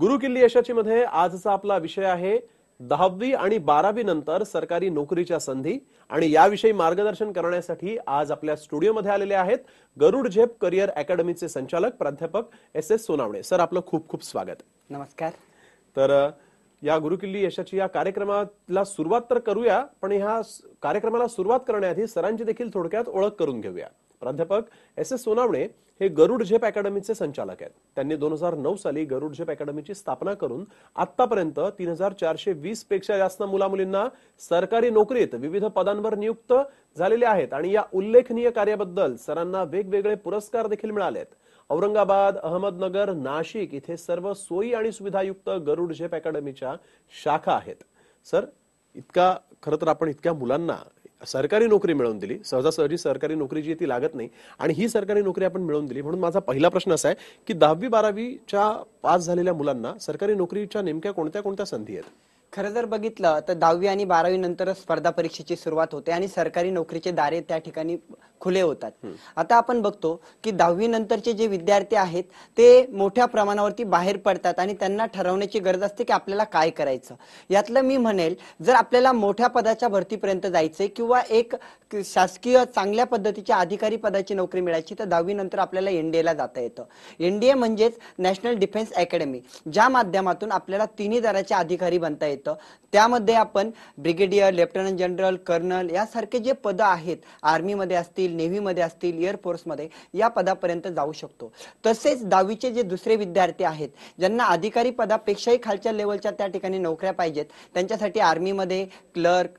गुरुकिल्ली यशाची मध्ये आजचा आपला विषय आहे दहावी आणि बारावी नंतर सरकारी नोकरीच्या संधी आणि याविषयी मार्गदर्शन करण्यासाठी आज आपल्या स्टुडिओमध्ये आलेले आहेत गरुड झेप करिअर अकॅडमीचे संचालक प्राध्यापक एस एस सोनावणे. सर आपलं खूप खूप स्वागत. नमस्कार. तर या गुरुकिल्ली यशाची या कार्यक्रमाला सुरुवात तर करूया पण ह्या कार्यक्रमाला सुरुवात करण्याआधी सरांची देखील थोडक्यात ओळख करून घेऊया. प्राध्यापक एस एस सोनावणे हे गरुड झेप अकॅडमीचे संचालक आहेत. त्यांनी दोन हजार नऊ साली गरुड झेप अकॅडमीची स्थापना करून आतापर्यंत तीन हजार चारशे वीसपेक्षा जास्त मुला मुलींना सरकारी नोकरीत विविध पदांवर नियुक्त झालेले आहेत आणि या उल्लेखनीय कार्याबद्दल सरांना वेगवेगळे पुरस्कार देखील मिळाले आहेत. औरंगाबाद अहमदनगर नाशिक इथे सर्व सोयी आणि सुविधायुक्त गरुड झेप अकॅडमीच्या शाखा आहेत. सर इतका खरं तर आपण इतक्या मुलांना सरकारी नोकरी मिळवून दिली. सहजासहजी सरकारी नोकरी जी ती लागत नाही. आणि ही सरकारी नोकरी आपण मिळवून दिली. म्हणून माझा पहिला प्रश्न असा आहे की दहावी बारावीच्या पास झालेल्या मुलांना सरकारी नोकरीच्या नेमक्या कोणत्या कोणत्या संधी आहेत? खरं जर बघितलं तर दहावी आणि बारावी नंतर स्पर्धा परीक्षेची सुरुवात होते आणि सरकारी नोकरीचे दारे त्या ठिकाणी खुले होतात. आता आपण बघतो की दहावी नंतरचे जे विद्यार्थी आहेत ते मोठ्या प्रमाणावरती बाहेर पडतात आणि त्यांना ठरवण्याची गरज असते की आपल्याला काय करायचं. यातलं मी म्हणेल जर आपल्याला मोठ्या पदाच्या भरतीपर्यंत जायचंय किंवा एक शासकीय चांगल्या पद्धतीच्या अधिकारी पदाची नोकरी मिळायची तर दहावी नंतर आपल्याला एनडीएला जाता येतं. एनडीए म्हणजेच नॅशनल डिफेन्स अकॅडमी ज्या माध्यमातून आपल्याला तिन्ही दराचे अधिकारी बनता येतं. त्यामध्ये आपण ब्रिगेडियर लेफ्टनंट जनरल कर्नल यासारखे जे पद आहेत आर्मीमध्ये असतील नेव्हीमध्ये असतील एअरफोर्समध्ये या पदापर्यंत जाऊ शकतो. तसेच दहावीचे जे दुसरे विद्यार्थी आहेत ज्यांना अधिकारी पदापेक्षाही खालच्या लेवलच्या त्या ठिकाणी नोकऱ्या पाहिजेत त्यांच्यासाठी आर्मीमध्ये क्लर्क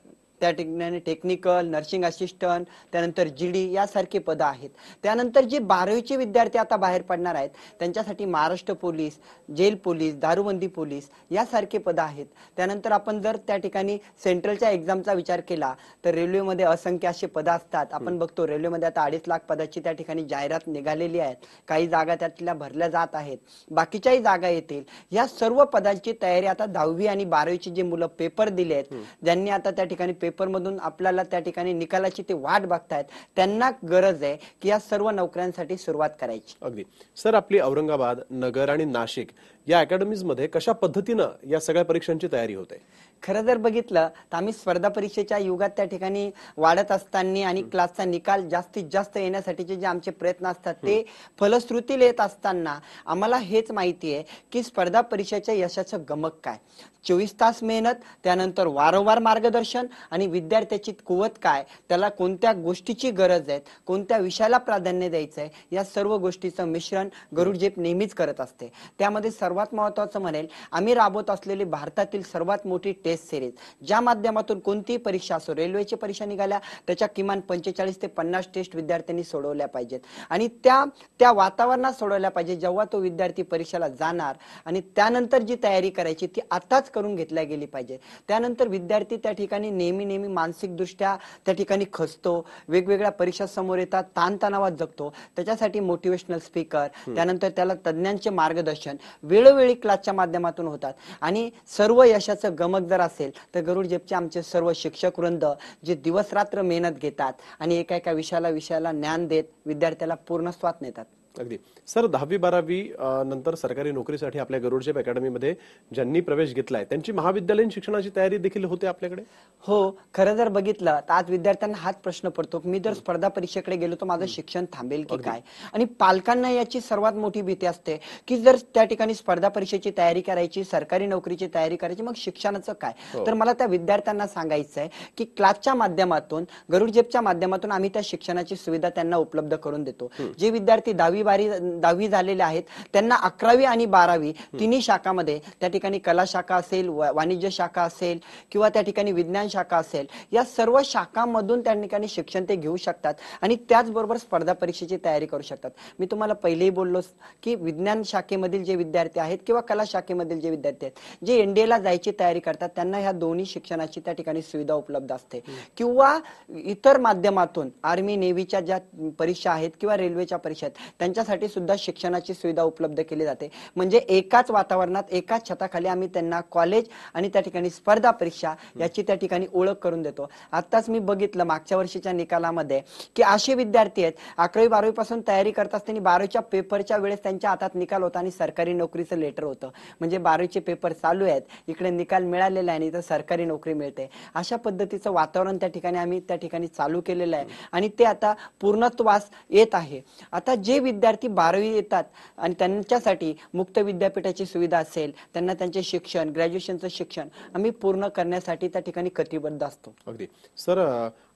त्या ठिकाणी टेक्निकल नर्सिंग असिस्टंट त्यानंतर जी डी यासारखे पदं आहेत. त्यानंतर जे बारावीचे विद्यार्थी आता बाहेर पडणार आहेत त्यांच्यासाठी महाराष्ट्र पोलीस जेल पोलीस दारूबंदी पोलीस यासारखे पदं आहेत. त्यानंतर आपण जर त्या ठिकाणी सेंट्रलच्या एक्झामचा विचार केला तर रेल्वेमध्ये असंख्य असे पदं असतात. आपण बघतो रेल्वेमध्ये आता अडीच लाख पदाची त्या ठिकाणी जाहिरात निघालेली आहेत काही जागा त्यातल्या भरल्या जात आहेत. बाकीच्याही जागा येतील. या सर्व पदांची तयारी आता दहावी आणि बारावीची जे मुलं पेपर दिले आहेत ज्यांनी आता त्या ठिकाणी पेपर मधून आपल्याला त्या ठिकाणी निकालाची ते वाट बघतायत त्यांना गरज आहे की या सर्व नोकऱ्यांसाठी सुरुवात करायची. अगदी. सर आपली औरंगाबाद नगर आणि नाशिक या अकॅडमीजमध्ये कशा पद्धतीनं या सगळ्या परीक्षांची तयारी होते? खरं जर बघितलं तर आम्ही स्पर्धा परीक्षेच्या युगात त्या ठिकाणी वाढत असताना आणि क्लासचा निकाल जास्तीत जास्त येण्यासाठीचे जे आमचे प्रयत्न असतात ते फलश्रुती येत असताना आम्हाला हेच माहिती आहे की स्पर्धा परीक्षेच्या यशाचं गमक काय? चोवीस तास मेहनत त्यानंतर वारंवार मार्गदर्शन आणि विद्यार्थ्याची कुवत काय? त्याला कोणत्या गोष्टीची गरज आहे? कोणत्या विषयाला प्राधान्य द्यायचं आहे या सर्व गोष्टीचं मिश्रण गरुड जेप नेहमीच करत असते. त्यामध्ये सर्वात महत्वाचं म्हणेल आम्ही राबवत असलेली भारतातील सर्वात मोठी टेस्ट सिरीज. ज्या माध्यमातून कोणतीही परीक्षा असो रेल्वेची परीक्षा निघाल्या त्याच्या किमान पंचेचाळीस ते पन्नास टेस्ट विद्यार्थ्यांनी सोडवल्या पाहिजेत. आणि त्या त्या वातावरणात सोडवल्या पाहिजे जेव्हा तो विद्यार्थी परीक्षेला जाणार आणि त्यानंतर जी तयारी करायची ती आताच करून घेतल्या गेली पाहिजे त्यानंतर विद्यार्थी त्या ठिकाणी नेहमी नेहमी मानसिकदृष्ट्या त्या ठिकाणी खचतो वेगवेगळ्या परीक्षा समोर येतात ताणतणावात जगतो. त्याच्यासाठी मोटिवेशनल स्पीकर त्यानंतर त्याला तज्ज्ञांचे मार्गदर्शन वेळोवेळी क्लासच्या माध्यमातून होतात. आणि सर्व यशाचं गमक जर असेल तर गरुड जेपचे आमचे सर्व शिक्षक वृंद जे दिवस रात्र मेहनत घेतात आणि एका एका विषयाला विषयाला ज्ञान देत विद्यार्थ्याला पूर्णस्वात नेतात. अगदी. सर दहावी बारावी नंतर सरकारी नोकरीसाठी आपल्या गरुडजेप अकॅडमीमध्ये ज्यांनी प्रवेश घेतलाय त्यांची महाविद्यालयीन शिक्षणाची तयारी देखील होते आपल्याकडे? हो खरं जर बघितलं तर आज विद्यार्थ्यांना हाच प्रश्न पडतो. मी जर स्पर्धा परीक्षेकडे गेलो तर माझं शिक्षण थांबेल की काय? आणि पालकांना याची सर्वात मोठी भीती असते की जर त्या ठिकाणी स्पर्धा परीक्षेची तयारी करायची सरकारी नोकरीची तयारी करायची मग शिक्षणाचं काय? तर मला त्या विद्यार्थ्यांना सांगायचं आहे की क्लासच्या माध्यमातून गरुड जेपच्या माध्यमातून आम्ही त्या शिक्षणाची सुविधा त्यांना उपलब्ध करून देतो. जे विद्यार्थी दहावी बारी दहावी झालेले आहेत. त्यांना अकरावी आणि बारावी तिन्ही शाखामध्ये त्या ठिकाणी कला शाखा असेल वाणिज्य शाखा असेल किंवा त्या ठिकाणी विज्ञान शाखा असेल या सर्व शाखांमधून त्या ठिकाणी शिक्षण ते घेऊ शकतात आणि त्याचबरोबर स्पर्धा परीक्षेची तयारी करू शकतात. मी तुम्हाला पहिलेही बोललो की विज्ञान शाखेमधील जे विद्यार्थी आहेत किंवा कला शाखेमधील जे विद्यार्थी आहेत जे एनडीएला जायची तयारी करतात त्यांना ह्या दोन्ही शिक्षणाची त्या ठिकाणी सुविधा उपलब्ध असते. किंवा इतर माध्यमातून आर्मी नेव्हीच्या ज्या परीक्षा आहेत किंवा रेल्वेच्या परीक्षा आहेत त्यांच्यासाठी सुद्धा शिक्षणाची सुविधा उपलब्ध केली जाते. म्हणजे एकाच वातावरणात एकाच छताखाली आम्ही त्यांना कॉलेज आणि त्या ठिकाणी स्पर्धा परीक्षा याची त्या ठिकाणी ओळख करून देतो. आताच मी बघितलं मागच्या वर्षीच्या निकालामध्ये की असे विद्यार्थी आहेत अकरावी बारावी पासून तयारी करत असताना बारावीच्या पेपरच्या वेळेस त्यांच्या हातात निकाल होता आणि सरकारी नोकरीचं लेटर होतं. म्हणजे बारावीचे पेपर चालू आहेत इकडे निकाल मिळालेला आहे आणि इथं सरकारी नोकरी मिळते. अशा पद्धतीचं वातावरण त्या ठिकाणी आम्ही त्या ठिकाणी चालू केलेलं आहे. आणि ते आता पूर्णत्वास येत आहे. आता जे विद्यार्थी विद्यार्थी बारावी येतात आणि त्यांच्यासाठी मुक्त विद्यापीठाची सुविधा असेल त्यांना त्यांचे शिक्षण ग्रॅज्युएशनचं शिक्षण आम्ही पूर्ण करण्यासाठी त्या ठिकाणी कटिबद्ध असतो. अगदी. सर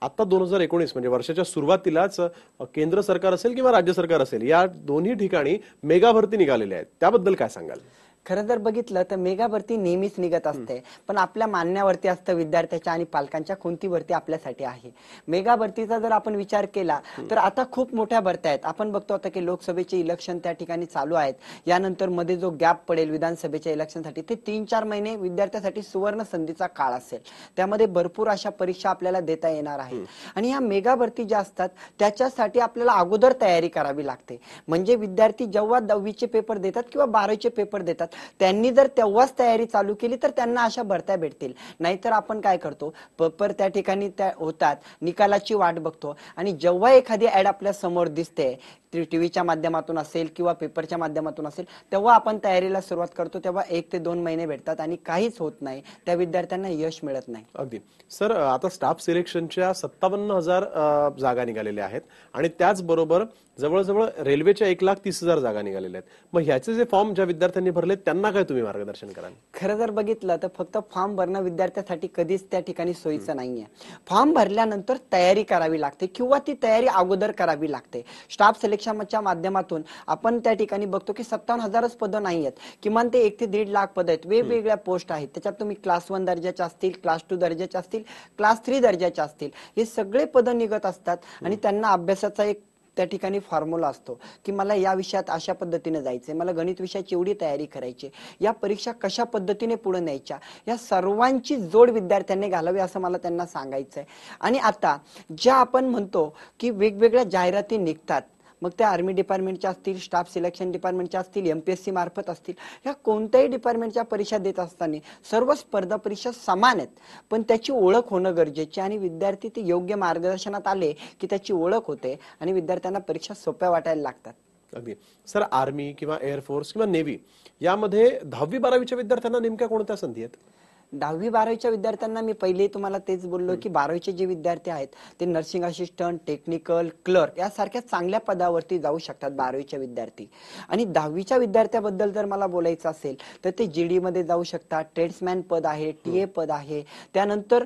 आता दोन हजार एकोणीस म्हणजे वर्षाच्या सुरुवातीलाच केंद्र सरकार असेल किंवा राज्य सरकार असेल या दोन्ही ठिकाणी मेगा भरती निघालेल्या आहेत. त्याबद्दल काय सांगाल? खरं जर बघितलं तर मेगा भरती नेहमीच निघत असते. पण आपल्या मान्यावरती असतं विद्यार्थ्याच्या आणि पालकांच्या कोणती भरती आपल्यासाठी आहे. मेगा भरतीचा जर आपण विचार केला तर आता खूप मोठ्या भरत्या आहेत. आपण बघतो आता की लोकसभेचे इलेक्शन त्या ठिकाणी चालू आहेत. यानंतरमध्ये जो गॅप पडेल विधानसभेच्या इलेक्शनसाठी ते तीन चार महिने विद्यार्थ्यासाठी सुवर्ण संधीचा काळ असेल. त्यामध्ये भरपूर अशा परीक्षा आपल्याला देता येणार आहेत. आणि या मेगा भरती ज्या असतात त्याच्यासाठी आपल्याला अगोदर तयारी करावी लागते. म्हणजे विद्यार्थी जेव्हा दहावीचे पेपर देतात किंवा बारावीचे पेपर देतात त्यांनी जर तेव्हाच तयारी चालू केली तर त्यांना अशा भरत्या भेटतील. नाहीतर आपण काय करतो? पेपर त्या ठिकाणी त्या होतात निकालाची वाट बघतो. आणि जेव्हा एखादी ऍड आपल्यासमोर दिसते टीव्हीच्या माध्यमातून असेल किंवा पेपरच्या माध्यमातून असेल तेव्हा आपण तयारीला सुरुवात करतो तेव्हा एक ते दोन महिने भेटतात आणि काहीच होत नाही. त्या विद्यार्थ्यांना यश मिळत नाही. अगदी. सर आता स्टाफ सिलेक्शनच्या सत्तावन्न हजार जागा निघालेल्या आहेत आणि त्याचबरोबर जवळजवळ रेल्वेच्या एक लाख तीस हजार जागा निघालेल्या आहेत. मग ह्याचे जे फॉर्म ज्या विद्यार्थ्यांनी भरले त्यांना काय तुम्ही मार्गदर्शन कराल? खरं जर बघितलं तर फक्त फॉर्म भरणं विद्यार्थ्यासाठी कधीच त्या ठिकाणी सोयीचं नाहीये. फॉर्म भरल्यानंतर तयारी करावी लागते किंवा ती तयारी अगोदर करावी लागते. स्टाफ सिलेक्शनच्या माध्यमातून आपण त्या ठिकाणी बघतो की सत्तावन्न हजारच पदं नाही आहेत किमान ते एक ते दीड लाख पद आहेत. वेगवेगळ्या पोस्ट आहेत. त्याच्यात तुम्ही क्लास वन दर्जाच्या असतील क्लास टू दर्जाच्या असतील क्लास थ्री दर्जाच्या असतील. हे सगळे पदं निघत असतात आणि त्यांना अभ्यासाचा एक त्या ठिकाणी फॉर्म्युला असतो की मला या विषयात अशा पद्धतीने जायचंय मला गणित विषयाची एवढी तयारी करायची या परीक्षा कशा पद्धतीने पुढे न्यायच्या या सर्वांची जोड विद्यार्थ्यांनी घालावी असं मला त्यांना सांगायचंय. आणि आता ज्या आपण म्हणतो की वेगवेगळ्या जाहिराती निघतात मग त्या आर्मी डिपार्टमेंटच्या असतील स्टाफ सिलेक्शन डिपार्टमेंटच्या असतील एम पी एस सी मार्फत असतील ह्या कोणत्याही डिपार्टमेंटच्या परीक्षा देत असताना सर्व स्पर्धा परीक्षा समान आहेत. पण त्याची ओळख होणं गरजेची आणि विद्यार्थी ते योग्य मार्गदर्शनात आले की त्याची ओळख होते आणि विद्यार्थ्यांना परीक्षा सोप्या वाटायला लागतात. अगदी. सर आर्मी किंवा एअरफोर्स किंवा नेव्ही यामध्ये दहावी बारावीच्या विद्यार्थ्यांना नेमक्या कोणत्या संधी आहेत? दहावी बारावीच्या विद्यार्थ्यांना मी पहिले तुम्हाला तेच बोललो की बारावीचे जे विद्यार्थी आहेत ते नर्सिंग असिस्टंट टेक्निकल क्लर्क यासारख्या चांगल्या पदावरती जाऊ शकतात बारावीचे विद्यार्थी. आणि दहावीच्या विद्यार्थ्याबद्दल जर मला बोलायचं असेल तर ते जीडी मध्ये जाऊ शकतात. ट्रेड्समॅन पद आहे टीए पद आहे. त्यानंतर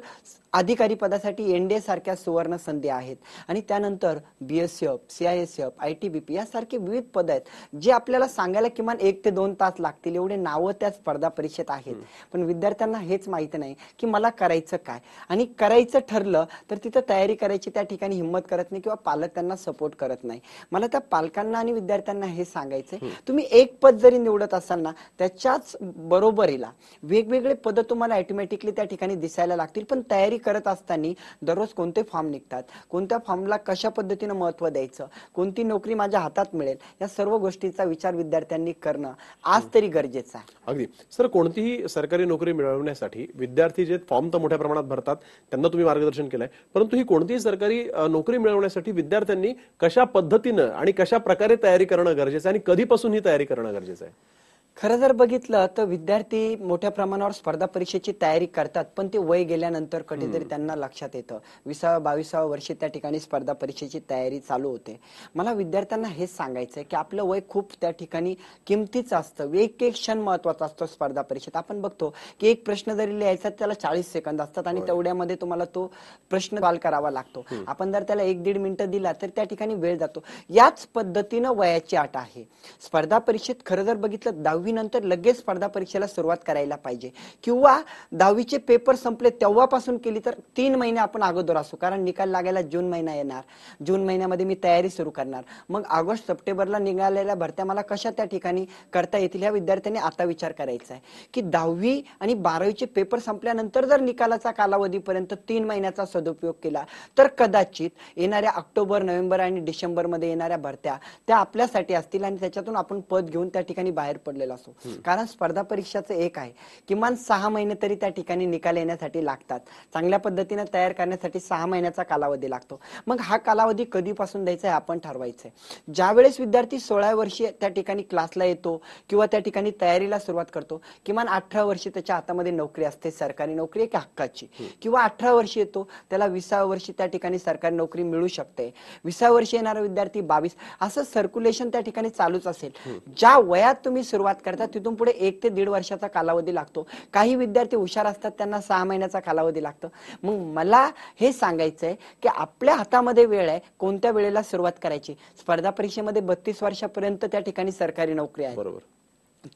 अधिकारी पदासाठी एनडीए सारख्या सुवर्ण संधी आहेत. आणि त्यानंतर BSF CISF I T BP यासारखे विविध पद आहेत जे आपल्याला सांगायला किमान एक ते दोन तास लागतील. एवढे नावं त्या स्पर्धा परीक्षेत आहेत. पण विद्यार्थ्यांना हेच माहिती नाही की मला करायचं काय. आणि करायचं ठरलं तर तिथं तयारी करायची त्या ठिकाणी हिंमत करत नाही किंवा पालक त्यांना सपोर्ट करत नाही. मला त्या पालकांना आणि विद्यार्थ्यांना हे सांगायचंय तुम्ही एक पद जरी निवडत असाल ना त्याच्याच बरोबरीला वेगवेगळे पद तुम्हाला ऑटोमॅटिकली त्या ठिकाणी दिसायला लागतील. पण तयारी करत असताना दररोज कोणते फॉर्म निघतात? कोणत्या फॉर्मला कशा पद्धतीनं महत्त्व द्यायचं? कोणती नोकरी माझ्या हातात मिळेल? या सर्व गोष्टीचा विचार विद्यार्थ्यांनी करणं आज तरी गरजेचं आहे. अगदी. सर कोणतीही सरकारी नोकरी मिळवण्यासाठी विद्यार्थी जे फॉर्म तर मोठ्या प्रमाणात भरतात त्यांना तुम्ही मार्गदर्शन केलंय. परंतु ही कोणतीही सरकारी नोकरी मिळवण्यासाठी विद्यार्थ्यांनी कशा पद्धतीनं आणि कशा प्रकारे तयारी करणं गरजेचं आहे आणि कधीपासून ही तयारी करणं गरजेचं आहे? खरं जर बघितलं तर विद्यार्थी मोठ्या प्रमाणावर स्पर्धा परीक्षेची तयारी करतात पण ते वय गेल्यानंतर कधीतरी त्यांना लक्षात येतं. विसाव्या बावीसाव्या वर्षी त्या ठिकाणी स्पर्धा परीक्षेची तयारी चालू होते. मला विद्यार्थ्यांना हेच सांगायचंय की आपलं वय खूप त्या ठिकाणी किमतीचं असतं. एक एक क्षण महत्त्वाचा असतो स्पर्धा परीक्षेत. आपण बघतो की एक प्रश्न जरी लिहायचा त्याला चाळीस सेकंद असतात आणि तेवढ्यामध्ये तुम्हाला तो प्रश्न सॉल्व करावा लागतो. आपण जर त्याला एक दीड मिनिटं दिला तर त्या ठिकाणी वेळ जातो. याच पद्धतीनं वयाची अट आहे. स्पर्धा परीक्षेत खरं जर बघितलं दहावी दहावीनंतर लगेच स्पर्धा परीक्षेला सुरुवात करायला पाहिजे. किंवा दहावीचे पेपर संपले तेव्हापासून केली तर तीन महिने आपण अगोदर असू कारण निकाल लागायला जून महिना येणार. जून महिन्यामध्ये मी तयारी सुरू करणार. मग ऑगस्ट सप्टेंबरला निघालेल्या भरत्या मला कशा त्या ठिकाणी करता येतील ह्या विद्यार्थ्यांनी आता विचार करायचा आहे. की दहावी आणि बारावीचे पेपर संपल्यानंतर जर निकालाचा कालावधीपर्यंत तीन महिन्याचा सदुपयोग केला तर कदाचित येणाऱ्या ऑक्टोबर नोव्हेंबर आणि डिसेंबरमध्ये येणाऱ्या भरत्या त्या आपल्यासाठी असतील आणि त्याच्यातून आपण पद घेऊन त्या ठिकाणी बाहेर पडलेला असो. कारण स्पर्धा परीक्षाचं एक आहे. किमान सहा महिने तरी त्या ठिकाणी निकाल येण्यासाठी लागतात. चांगल्या पद्धतीने तयार करण्यासाठी सहा महिन्याचा कालावधी लागतो. मग हा कालावधी कधीपासून द्यायचा आहे आपण ठरवायचंय. ज्यावेळेस विद्यार्थी सोळा वर्षी त्या ठिकाणी क्लासला येतो किंवा त्या ठिकाणी तयारीला सुरुवात करतो किमान अठरा वर्षी त्याच्या हातामध्ये नोकरी असते सरकारी नोकरी एक हक्काची. किंवा अठरा वर्षी येतो त्याला विसाव्या वर्षी त्या ठिकाणी सरकारी नोकरी मिळू शकते. विसाव्या वर्षी येणारा विद्यार्थी बावीस. असं सर्क्युलेशन त्या ठिकाणी चालूच असेल. ज्या वयात तुम्ही सुरुवात करतात तिथून पुढे एक ते दीड वर्षाचा कालावधी लागतो. काही विद्यार्थी हुशार असतात त्यांना सहा महिन्याचा कालावधी लागतो. मग मला हे सांगायचंय की आपल्या हातामध्ये वेळ आहे कोणत्या वेळेला सुरुवात करायची? स्पर्धा परीक्षेमध्ये बत्तीस वर्षापर्यंत त्या ठिकाणी सरकारी नोकरी आहे बरोबर.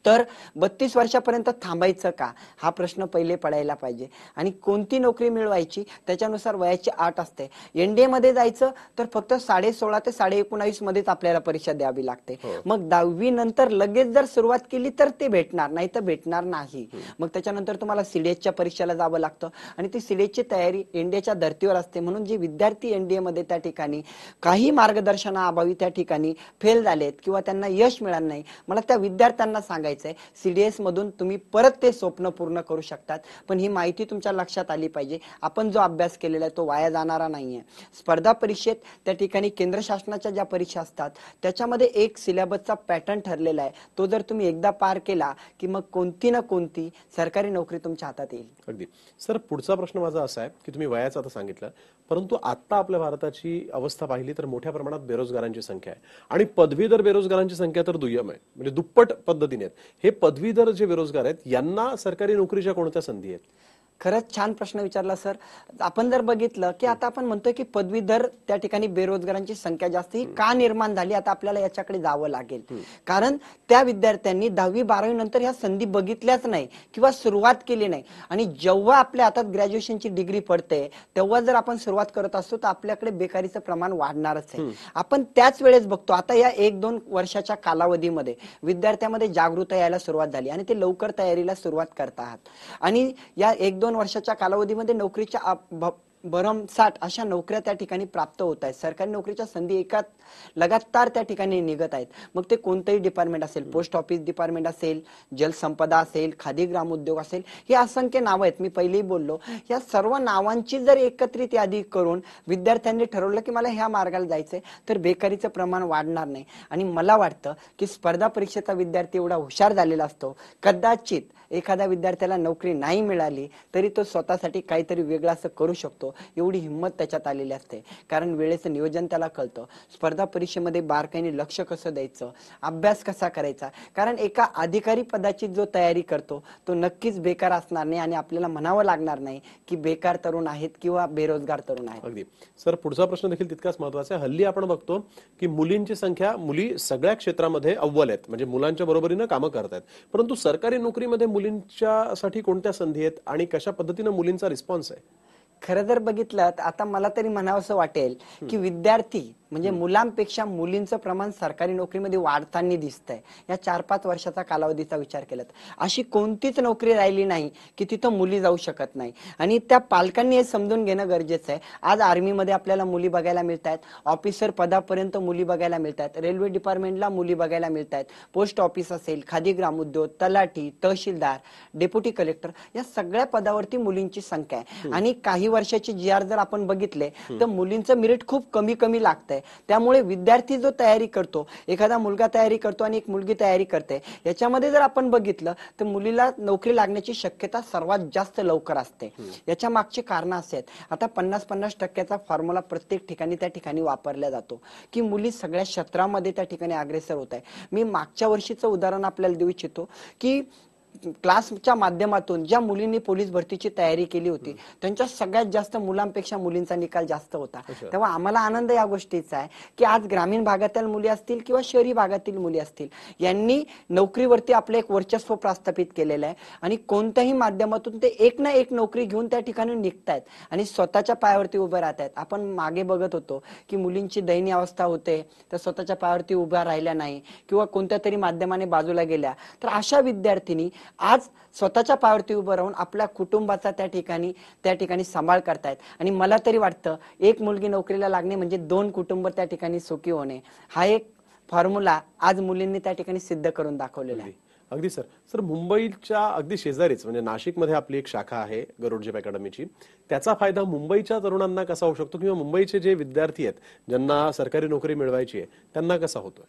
तर बत्तीस वर्षापर्यंत थांबायचं का? हा प्रश्न पहिले पडायला पाहिजे. आणि कोणती नोकरी मिळवायची? त्याच्यानुसार वयाची आठ असते. एनडीए मध्ये जायचं तर फक्त साडे सोळा ते साडे एकोणावीस मध्येच आपल्याला परीक्षा द्यावी लागते. हो. मग दहावी नंतर लगेच जर सुरुवात केली तर ते भेटणार नाही तर भेटणार नाही. मग त्याच्यानंतर तुम्हाला सीडीएसच्या परीक्षेला जावं लागतं. आणि ती सीडीएसची तयारी एनडीएच्या धर्तीवर असते. म्हणून जे विद्यार्थी एनडीए मध्ये त्या ठिकाणी काही मार्गदर्शनाअभावी त्या ठिकाणी फेल झालेत किंवा त्यांना यश मिळालं नाही मला त्या विद्यार्थ्यांना सांगायचंय. सीडीएस मधून तुम्ही परत ते स्वप्न पूर्ण करू शकतात. पण ही माहिती तुमच्या लक्षात आली पाहिजे. आपण जो अभ्यास केलेला आहे तो वाया जाणारा नाहीये. स्पर्धा परीक्षेत त्या ठिकाणी केंद्र शासनाच्या ज्या परीक्षा असतात त्याच्यामध्ये एक सिलेबसचा पॅटर्न ठरलेला आहे. तो जर तुम्ही एकदा पार केला की मग कोणती ना कोणती सरकारी नोकरी तुमच्या हातात येईल. अगदी. सर पुढचा प्रश्न माझा असा आहे की तुम्ही वयाचं आता सांगितलं परंतु आता आपल्या भारताची अवस्था पाहिली तर मोठ्या प्रमाणात बेरोजगारांची संख्या आहे. आणि पदवीधर बेरोजगारांची संख्या तर दुय्यम आहे. म्हणजे दुप्पट पद्धतीने. आहेत. हे पदवीधर जे बेरोजगार आहेत यांना सरकारी नोकरीच्या कोणत्या संधी आहेत? खरंच छान प्रश्न विचारला सर. आपण जर बघितलं की आता आपण म्हणतोय की पदवीधर त्या ठिकाणी बेरोजगारांची संख्या जास्त ही का निर्माण झाली? आता आपल्याला याच्याकडे जावं लागेल. कारण त्या विद्यार्थ्यांनी दहावी बारावी नंतर ह्या संधी बघितल्याच नाही किंवा सुरुवात केली नाही. आणि जेव्हा आपल्या हातात ग्रॅज्युएशनची डिग्री पडते तेव्हा जर आपण सुरुवात करत असतो तर आपल्याकडे बेकारीचं प्रमाण वाढणारच आहे. आपण त्याच वेळेस बघतो आता या एक दोन वर्षाच्या कालावधीमध्ये विद्यार्थ्यामध्ये जागृती यायला सुरुवात झाली आणि ते लवकर तयारीला सुरुवात करत आहात आणि या एक दोन वर्षाच्या कालावधीमध्ये नोकरीच्या आप- भरमसाठ अशा नोकऱ्या त्या ठिकाणी प्राप्त होत आहेत. सरकारी नोकरीच्या संधी एका लगातार त्या ठिकाणी निघत आहेत. मग ते कोणतंही डिपार्टमेंट असेल पोस्ट ऑफिस डिपार्टमेंट असेल जलसंपदा असेल खादी ग्रामोद्योग असेल हे असंख्य नावं आहेत. मी पहिलेही बोललो या सर्व नावांची जर एकत्रित यादी करून विद्यार्थ्यांनी ठरवलं की मला ह्या मार्गाला जायचंय तर बेकारीचं प्रमाण वाढणार नाही. आणि मला वाटतं की स्पर्धा परीक्षेचा विद्यार्थी एवढा हुशार झालेला असतो कदाचित एखाद्या विद्यार्थ्याला नोकरी नाही मिळाली तरी तो स्वतःसाठी काहीतरी वेगळं असं करू शकतो. एवढी हिंमत त्याच्यात आलेली असते. कारण वेळेचं नियोजन त्याला कळतं. स्पर्धा परीक्षेमध्ये बारकाईने लक्ष कसं द्यायचं? अभ्यास कसा करायचा? कारण एका अधिकारी पदाची जो तयारी करतो तो नक्कीच बेकार असणार नाही आणि आपल्याला म्हणावं लागणार नाही की बेकार तरुण आहेत किंवा बेरोजगार तरुण आहेत. अगदी. सर पुढचा प्रश्न देखील तितकाच महत्त्वाचा आहे. हल्ली आपण बघतो की मुलींची संख्या मुली सगळ्या क्षेत्रामध्ये अव्वल आहेत. म्हणजे मुलांच्या बरोबरीनं कामं आहेत परंतु सरकारी नोकरीमध्ये मुलींच्यासाठी कोणत्या संधी आहेत आणि कशा पद्धतीनं मुलींचा रिस्पॉन्स आहे? खरं जर बघितलं तर आता मला तरी म्हणावंसं वाटेल की विद्यार्थी म्हणजे मुलांपेक्षा मुलींचं प्रमाण सरकारी नोकरीमध्ये वाढताना दिसतंय. या चार पाच वर्षाचा कालावधीचा विचार केला. अशी कोणतीच नोकरी राहिली नाही की तिथं मुली जाऊ शकत नाही. आणि त्या पालकांनी हे समजून घेणं गरजेचं आहे. आज आर्मीमध्ये आपल्याला मुली बघायला मिळत आहेत ऑफिसर पदापर्यंत मुली बघायला मिळत आहेत रेल्वे डिपार्टमेंटला मुली बघायला मिळत आहेत पोस्ट ऑफिस असेल खादी ग्रामोद्योग तलाठी तहसीलदार डेप्युटी कलेक्टर या सगळ्या पदावरती मुलींची संख्या आहे. आणि काही वर्षाचे जी आर जर आपण बघितले तर मुलींचं मेरिट खूप कमी कमी लागतंय. त्यामुळे विद्यार्थी जो तयारी करतो एखादा मुलगा तयारी करतो आणि एक मुलगी तयारी करते याच्यामध्ये जर आपण बघितलं तर मुलीला नोकरी लागण्याची शक्यता सर्वात जास्त लवकर असते. याच्या मागचे कारण असे आहेत. आता पन्नास पन्नास टक्क्याचा फॉर्म्युला प्रत्येक ठिकाणी त्या ठिकाणी वापरला जातो. की मुली सगळ्या क्षेत्रामध्ये त्या ठिकाणी अग्रेसर होत आहे. मी मागच्या वर्षीचं उदाहरण आपल्याला देऊ इच्छितो की क्लासच्या माध्यमातून ज्या मुलींनी पोलीस भरतीची तयारी केली होती त्यांच्या सगळ्यात जास्त मुलांपेक्षा मुलींचा निकाल जास्त होता. अच्छा. तेव्हा आम्हाला आनंद या गोष्टीचा आहे की आज ग्रामीण भागातील मुली असतील किंवा शहरी भागातील मुली असतील यांनी नोकरीवरती आपलं एक वर्चस्व प्रस्थापित केलेलं आहे आणि कोणत्याही माध्यमातून ते एक ना एक नोकरी घेऊन त्या ठिकाणी निघतायत आणि स्वतःच्या पायावरती उभे राहत आहेत आपण मागे बघत होतो की मुलींची दयनीय अवस्था होते त्या स्वतःच्या पायावरती उभ्या राहिल्या नाही किंवा कोणत्या तरी माध्यमाने बाजूला गेल्या. तर अशा विद्यार्थिनी आज स्वतःच्या पायावरती उभं राहून आपल्या कुटुंबाचा त्या ठिकाणी त्या ठिकाणी सांभाळ करतायत. आणि मला तरी वाटतं एक मुलगी नोकरीला लागणे म्हणजे दोन कुटुंब त्या ठिकाणी सुखी होणे. हा एक फॉर्म्युला आज मुलींनी त्या ठिकाणी सिद्ध करून दाखवलेला आहे. अगदी. सर. सर मुंबईच्या अगदी शेजारीच म्हणजे नाशिकमध्ये आपली एक शाखा आहे गरुडजेप अकॅडमीची. त्याचा फायदा मुंबईच्या तरुणांना कसा होऊ शकतो? किंवा मुंबईचे जे विद्यार्थी आहेत ज्यांना सरकारी नोकरी मिळवायची आहे त्यांना कसा होतोय?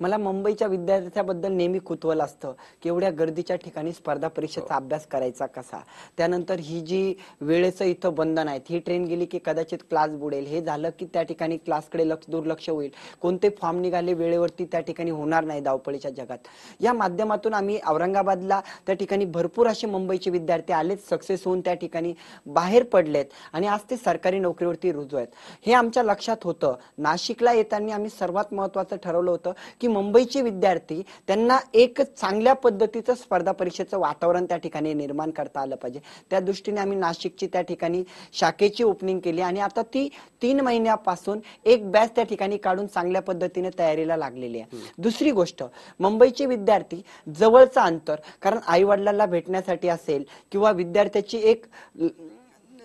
मला मुंबईच्या विद्यार्थ्याबद्दल नेहमी कुतूहल असतं की एवढ्या गर्दीच्या ठिकाणी स्पर्धा परीक्षेचा अभ्यास करायचा कसा? त्यानंतर ही जी वेळेचं इथं बंधन आहेत ही ट्रेन गेली की कदाचित क्लास बुडेल. हे झालं की त्या ठिकाणी क्लासकडे लक्ष दुर्लक्ष होईल. कोणते फॉर्म निघाले वेळेवरती त्या ठिकाणी होणार नाही धावपळीच्या जगात. या माध्यमातून आम्ही औरंगाबादला त्या ठिकाणी भरपूर असे मुंबईचे विद्यार्थी आलेत सक्सेस होऊन त्या ठिकाणी बाहेर पडलेत आणि आज ते सरकारी नोकरीवरती रुजू आहेत. हे आमच्या लक्षात होतं. नाशिकला येताना आम्ही सर्वात महत्वाचं ठरवलं होतं की मुंबईचे विद्यार्थी त्यांना एक चांगल्या पद्धतीचं स्पर्धा परीक्षेचं वातावरण त्या ठिकाणी निर्माण करता आलं पाहिजे. त्या दृष्टीने आम्ही नाशिकची त्या ठिकाणी शाखेची ओपनिंग केली आणि आता ती तीन महिन्यापासून एक बॅच त्या ठिकाणी काढून चांगल्या पद्धतीने तयारीला लागलेली आहे. दुसरी गोष्ट मुंबईचे विद्यार्थी जवळचं अंतर कारण आई वडिलांना भेटण्यासाठी असेल किंवा विद्यार्थ्याची एक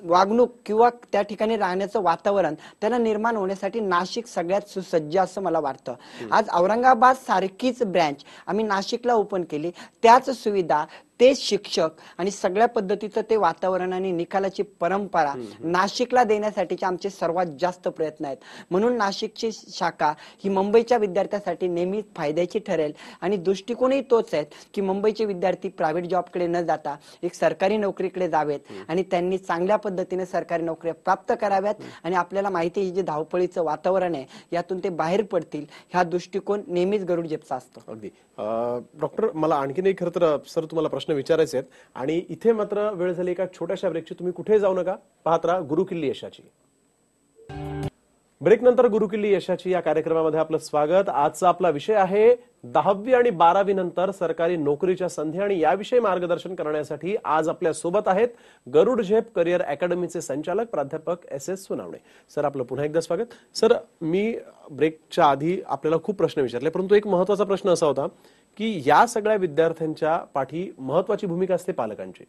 वागणूक किंवा त्या ठिकाणी राहण्याचं वातावरण त्यांना निर्माण होण्यासाठी नाशिक सगळ्यात सुसज्ज असं मला वाटतं. आज औरंगाबाद सारखीच ब्रँच आम्ही नाशिकला ओपन केली. त्याच सुविधा तेच शिक्षक आणि सगळ्या पद्धतीचं ते वातावरण आणि निकालाची परंपरा नाशिकला देण्यासाठीचे आमचे सर्वात जास्त प्रयत्न आहेत. म्हणून नाशिकची शाखा ही मुंबईच्या विद्यार्थ्यासाठी नेहमी फायद्याची ठरेल आणि दृष्टिकोनही तोच आहे की मुंबईचे विद्यार्थी प्रायव्हेट जॉबकडे न जाता एक सरकारी नोकरीकडे जावेत आणि त्यांनी चांगल्या पद्धतीने सरकारी नोकऱ्या प्राप्त कराव्यात आणि आपल्याला माहिती आहे, जे धावपळीचं वातावरण आहे यातून ते बाहेर पडतील हा दृष्टिकोन नेहमीच गरुड जेपचा असतो. अगदी. डॉक्टर मला आणखीन एक खरं तर सर तुम्हाला प्रश्न विचारायचे आहेत. आणि इथे मात्र वेळ झाली एका छोट्याशा ब्रेकची तुम्ही कुठे जाऊ नका. पाहत राहा गुरुकिल्ली यशाची. ब्रेक नंतर गुरुकिल्ली यशाची या कार्यक्रमामध्ये आपलं स्वागत. आजचा आपला विषय आहे दहावी आणि बारावी नंतर सरकारी नोकरीच्या संधी आणि याविषयी मार्गदर्शन करण्यासाठी आज आपल्यासोबत आहेत गरुड झेप करिअर अकॅडमीचे संचालक प्राध्यापक एस एस सुनावणे. सर आपलं पुन्हा एकदा स्वागत. सर मी ब्रेकच्या आधी आपल्याला खूप प्रश्न विचारले परंतु एक महत्त्वाचा प्रश्न असा होता. की या सगळ्या विद्यार्थ्यांच्या पाठी महत्वाची भूमिका असते पालकांची.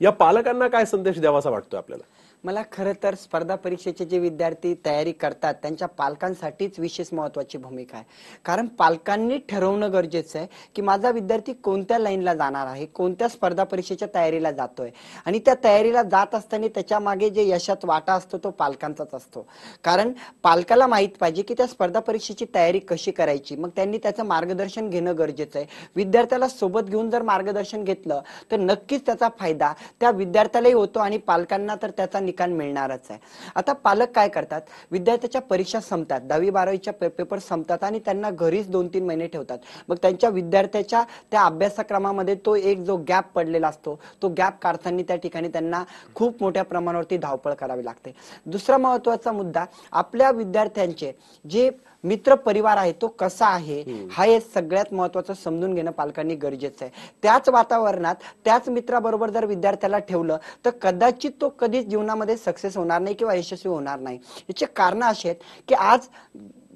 या पालकांना काय संदेश द्यावासा वाटतोय आपल्याला? मला खरं तर स्पर्धा परीक्षेचे जे विद्यार्थी तयारी करतात त्यांच्या पालकांसाठीच विशेष महत्वाची भूमिका आहे. कारण पालकांनी ठरवणं गरजेचं आहे की माझा विद्यार्थी कोणत्या लाईनला जाणार आहे कोणत्या स्पर्धा परीक्षेच्या तयारीला जातोय. आणि त्या तयारीला जात असताना त्याच्यामागे जे यशात वाटा असतो तो पालकांचाच असतो. कारण पालकाला माहीत पाहिजे की त्या स्पर्धा परीक्षेची तयारी कशी करायची. मग त्यांनी त्याचं मार्गदर्शन घेणं गरजेचं आहे. विद्यार्थ्याला सोबत घेऊन जर मार्गदर्शन घेतलं तर नक्कीच त्याचा फायदा त्या विद्यार्थ्यालाही होतो आणि पालकांना तर त्याचा निकाल मिळणारच आहे. आता पालक काय करतात? विद्यार्थ्याच्या परीक्षा संपतात. दहावी बारावीच्या पेपर संपतात आणि त्यांना घरीच दोन तीन महिने ठेवतात. मग त्यांच्या विद्यार्थ्याच्या त्या अभ्यासक्रमामध्ये तो एक जो गॅप पडलेला असतो तो गॅप काढताना त्या ठिकाणी त्यांना खूप मोठ्या प्रमाणावरती धावपळ करावी लागते. दुसरा महत्त्वाचा मुद्दा आपल्या विद्यार्थ्यांचे जे मित्र परिवार आहे तो कसा आहे हा हे सगळ्यात महत्वाचं समजून घेणं पालकांनी गरजेचं आहे. त्याच वातावरणात त्याच मित्राबरोबर जर विद्यार्थ्याला ठेवलं तर कदाचित तो कधीच जीवनामध्ये सक्सेस होणार नाही किंवा यशस्वी होणार नाही. याचे कारण असे आहेत की आज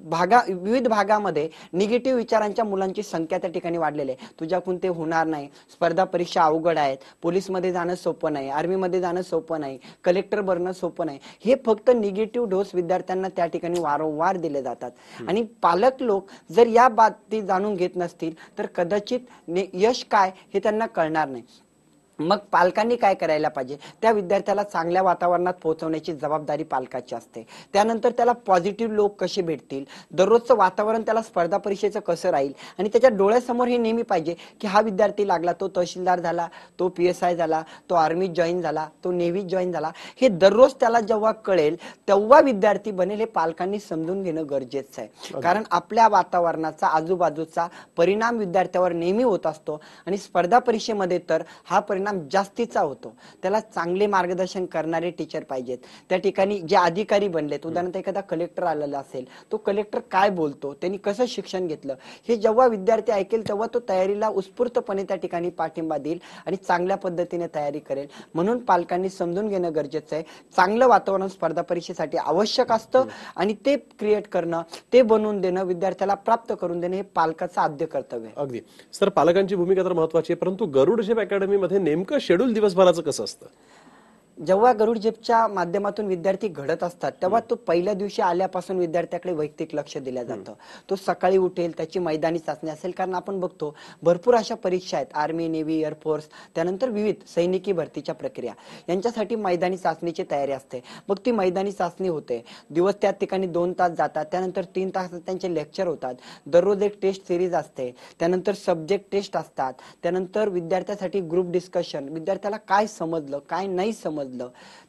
भागा विविध भागामध्ये निगेटिव्ह विचारांच्या मुलांची संख्या त्या ठिकाणी वाढलेली आहे. तुझ्याकडून ते होणार नाही. स्पर्धा परीक्षा अवघड आहेत. पोलीसमध्ये जाणं सोपं नाही. आर्मीमध्ये जाणं सोपं नाही. कलेक्टर बनणं सोपं नाही. हे फक्त निगेटिव्ह डोस विद्यार्थ्यांना त्या ठिकाणी वारंवार दिले जातात. आणि पालक लोक जर या बाबतीत जाणून घेत नसतील तर कदाचित यश काय हे त्यांना कळणार नाही. मग पालकांनी काय करायला पाहिजे? त्या विद्यार्थ्याला चांगल्या वातावरणात पोहोचवण्याची जबाबदारी पालकाची असते. त्यानंतर त्याला पॉझिटिव्ह लोक कसे भेटतील? दररोजचं वातावरण त्याला स्पर्धा परीक्षेचं कसं राहील? आणि त्याच्या डोळ्यासमोर हे नेहमी पाहिजे की हा विद्यार्थी लागला तो तहसीलदार झाला तो पी एस आय झाला तो आर्मीत जॉईन झाला तो नेव्हीत जॉईन झाला. हे दररोज त्याला जेव्हा कळेल तेव्हा विद्यार्थी बनेल हे पालकांनी समजून घेणं गरजेचं आहे. कारण आपल्या वातावरणाचा आजूबाजूचा परिणाम विद्यार्थ्यावर नेहमी होत असतो. आणि स्पर्धा परीक्षेमध्ये तर हा परिणाम जास्तीचा होतो. त्याला चांगले मार्गदर्शन करणारे टीचर पाहिजेत. त्या ठिकाणी जे अधिकारी बनलेत उदाहरणार्थ एखादा कलेक्टर आलेला असेल तो कलेक्टर काय बोलतो त्यांनी कसं शिक्षण घेतलं हे जेव्हा विद्यार्थी ऐकेल तेव्हा तो तयारीला उत्स्फूर्तपणे त्या ठिकाणी पाठिंबा देईल आणि चांगल्या पद्धतीने तयारी करेल. म्हणून पालकांनी समजून घेणं गरजेचं आहे. चांगलं वातावरण स्पर्धा परीक्षेसाठी आवश्यक असतं आणि ते क्रिएट करणं ते बनवून देणं विद्यार्थ्याला प्राप्त करून देणं हे पालकाचं आद्य कर्तव्य अगदी. सर पालकांची भूमिका तर महत्वाची आहे परंतु गरुड झेप अकॅडमीमध्ये नेमकं नेमकं शेड्यूल दिवसभराचं कसं असतं? जेव्हा गरुड जेपच्या माध्यमातून विद्यार्थी घडत असतात तेव्हा तो पहिल्या दिवशी आल्यापासून विद्यार्थ्याकडे वैयक्तिक लक्ष दिलं जातं. तो सकाळी उठेल त्याची मैदानी चाचणी असेल कारण आपण बघतो भरपूर अशा परीक्षा आहेत. आर्मी नेव्ही एअरफोर्स त्यानंतर विविध सैनिकी भरतीच्या प्रक्रिया. यांच्यासाठी मैदानी चाचणीची तयारी असते. मग ती मैदानी चाचणी होते. दिवस त्या ठिकाणी दोन तास जातात त्यानंतर तीन तास त्यांचे लेक्चर होतात. दररोज एक टेस्ट सिरीज असते. त्यानंतर सब्जेक्ट टेस्ट असतात. त्यानंतर विद्यार्थ्यासाठी ग्रुप डिस्कशन विद्यार्थ्याला काय समजलं काय नाही समजलं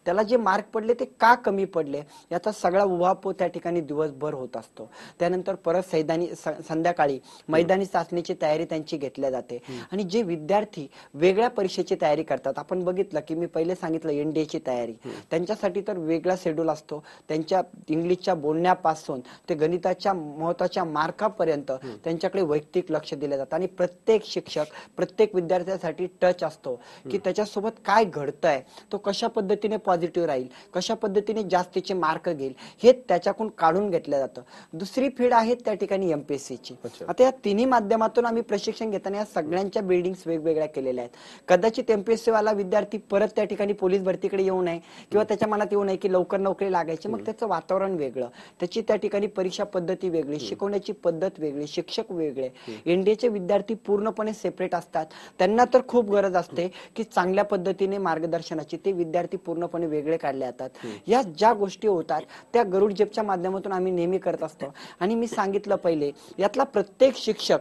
त्याला जे मार्क पडले ते का कमी पडले? याचा सगळा उहापोह त्या ठिकाणी दिवसभर होत असतो. त्यानंतर परत सैदानी संध्याकाळी मैदानी चाचणीची तयारी त्यांची घेतल्या जाते. आणि जे विद्यार्थी वेगळ्या परीक्षेची तयारी करतात आपण बघितलं की मी पहिले सांगितलं एनडीए ची तयारी. त्यांच्यासाठी तर वेगळा शेड्यूल असतो. त्यांच्या इंग्लिशच्या बोलण्यापासून ते गणिताच्या महत्त्वाच्या मार्कापर्यंत त्यांच्याकडे वैयक्तिक लक्ष दिलं जातं. आणि प्रत्येक शिक्षक प्रत्येक विद्यार्थ्यासाठी टच असतो. की त्याच्यासोबत काय घडतंय? तो कशा पद्धतीने पॉझिटिव्ह राहील कशा पद्धतीने जास्तीचे मार्क घेईल हे त्याच्याकडून काढून घेतलं जातं. दुसरी फीड आहे त्या ठिकाणी एमपीएससी ची. अच्छा. आता या तिन्ही माध्यमातून आम्ही प्रशिक्षण घेताना या सगळ्यांच्या बिल्डिंग्स वेगवेगळ्या केलेल्या आहेत. कदाचित एमपीएससी वाला विद्यार्थी परत त्या ठिकाणी पोलीस भरतीकडे येऊ नये किंवा त्याच्या मनात येऊ नये की लवकर नोकरी लागायची मग त्याचं वातावरण वेगळं. त्याची त्या ठिकाणी परीक्षा पद्धती वेगळी शिकवण्याची पद्धत वेगळी शिक्षक वेगळे. एनडीएचे विद्यार्थी पूर्णपणे सेपरेट असतात. त्यांना तर खूप गरज असते की चांगल्या पद्धतीने मार्गदर्शनाची ते विद्यार्थी पूर्णपणे वेगळे काढले जातात. या ज्या गोष्टी होतात त्या गरुड जेपच्या माध्यमातून आम्ही नेहमी करत असतो. आणि मी सांगितलं पहिले यातला प्रत्येक शिक्षक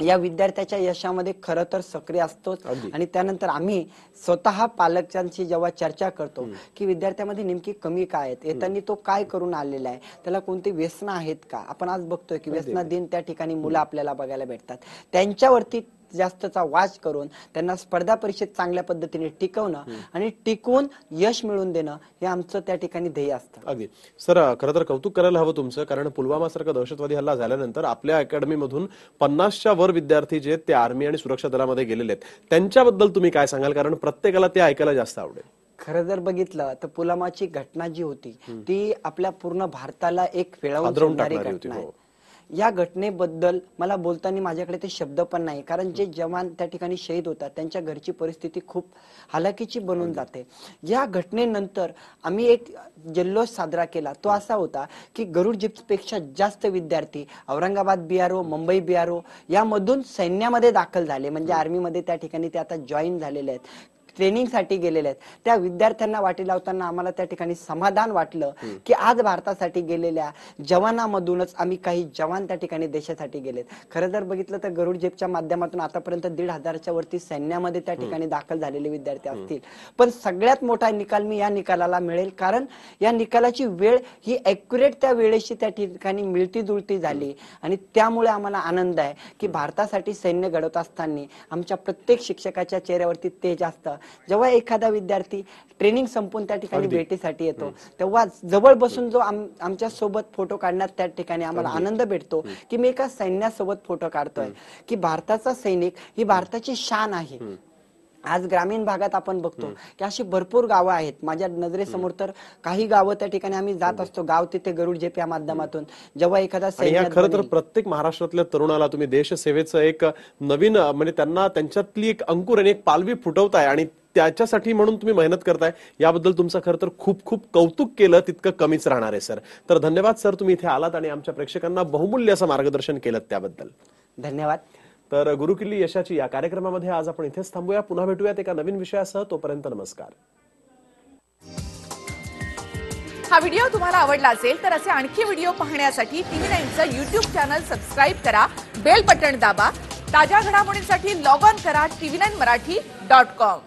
या विद्यार्थ्याच्या यशामध्ये खरं तर सक्रिय अगदी. आणि त्यानंतर आम्ही स्वतः पालकांशी जेव्हा चर्चा करतो की विद्यार्थ्यामध्ये नेमकी कमी काय आहेत येताना तो काय करून आलेला आहे त्याला कोणती व्यसनं आहेत का? आपण आज बघतोय की व्यसना दिन त्या ठिकाणी मुलं आपल्याला बघायला भेटतात. त्यांच्यावरती जास्तचा वाच करून त्यांना स्पर्धा परीक्षेत चांगल्या पद्धतीने टिकवणं आणि टिकवून यश मिळवून देणं हे आमचं त्या ठिकाणी ध्येय असतं. अगदी. सर खरं तर कौतुक करायला हवं तुमचं कारण पुलवामा सारखा दहशतवादी हल्ला झाल्यानंतर आपल्या अकॅडमीमधून पन्नासच्या वर विद्यार्थी जे ते आर्मी आणि सुरक्षा दलामध्ये गेलेले आहेत. त्यांच्याबद्दल तुम्ही काय सांगाल? कारण प्रत्येकाला ते ऐकायला जास्त आवडेल. खरं जर बघितलं तर पुलवामाची घटना जी होती ती आपल्या पूर्ण भारताला एक वेळावून होती, घटना आहे. हो. या घटनेबद्दल मला बोलताना माझ्याकडे ते शब्द पण नाही. कारण जे जवान त्या ठिकाणी शहीद होतात त्यांच्या घरची परिस्थिती खूप हालाकीची बनून जाते. या घटनेनंतर आम्ही एक जल्लोष साजरा केला. तो असा होता की गरुड जिप्सपेक्षा जास्त विद्यार्थी औरंगाबाद बीआरओ मुंबई बीआरओ यामधून सैन्यामध्ये दाखल झाले. म्हणजे आर्मीमध्ये त्या ठिकाणी ते आता जॉईन झालेले आहेत. ट्रेनिंगसाठी गेलेले आहेत. त्या विद्यार्थ्यांना वाटी लावताना आम्हाला त्या ठिकाणी समाधान वाटलं की आज भारतासाठी गेलेल्या जवानामधूनच आम्ही काही जवान त्या ठिकाणी देशासाठी गेलेत. खरं जर बघितलं तर गरुड जेपच्या माध्यमातून आतापर्यंत दीड हजारच्या वरती सैन्यामध्ये त्या ठिकाणी दाखल झालेले विद्यार्थी असतील. पण सगळ्यात मोठा निकाल मी या निकालाला मिळेल. कारण या निकालाची वेळ ही अॅक्युरेट त्या वेळेशी त्या ठिकाणी मिळती जुळती झाली आणि त्यामुळे आम्हाला आनंद आहे की भारतासाठी सैन्य घडवत असताना आमच्या प्रत्येक शिक्षकाच्या चेहऱ्यावरती तेज असतं. जेव्हा एखादा विद्यार्थी ट्रेनिंग संपून त्या ठिकाणी. भेटीसाठी येतो तेव्हा जवळ बसून जो आम- आमच्यासोबत फोटो काढण्यात त्या ठिकाणी आम्हाला आनंद भेटतो की मी एका सैन्यासोबत फोटो काढतोय की भारताचा सैनिक ही भारताची शान आहे. आज ग्रामीण भागात आपण बघतो की अशी भरपूर गावं आहेत. माझ्या नजरेसमोर तर काही गावं त्या ठिकाणी आम्ही जात असतो. गाव तिथे गरुड जेप या माध्यमातून. जेव्हा एखादा खरं तर प्रत्येक महाराष्ट्रातल्या तरुणाला तुम्ही देशसेवेचं एक नवीन म्हणजे त्यांना त्यांच्यातली एक अंकुर आणि एक पालवी फुटवताय आणि त्याच्यासाठी म्हणून तुम्ही मेहनत करताय याबद्दल तुमचं खरं तर खूप खूप कौतुक केलं तितकं कमीच राहणार आहे सर. तर धन्यवाद सर तुम्ही इथे आलात आणि आमच्या प्रेक्षकांना बहुमूल्य असं मार्गदर्शन केलं त्याबद्दल. धन्यवाद. तर गुरुकिल्ली यशाची या कार्यक्रमामध्ये आज आपण इथेच थांबूया. पुन्हा भेटूयात एका नवीन विषयासह. तोपर्यंत नमस्कार. हा व्हिडिओ तुम्हाला आवडला असेल तर असे आणखी व्हिडिओ पाहण्यासाठी टीव्ही नाईनचं युट्यूब चॅनल सबस्क्राईब करा बेल बटन दाबा ताज्या घडामोडींसाठी लॉग ऑन करा TV nine Marathi dot com.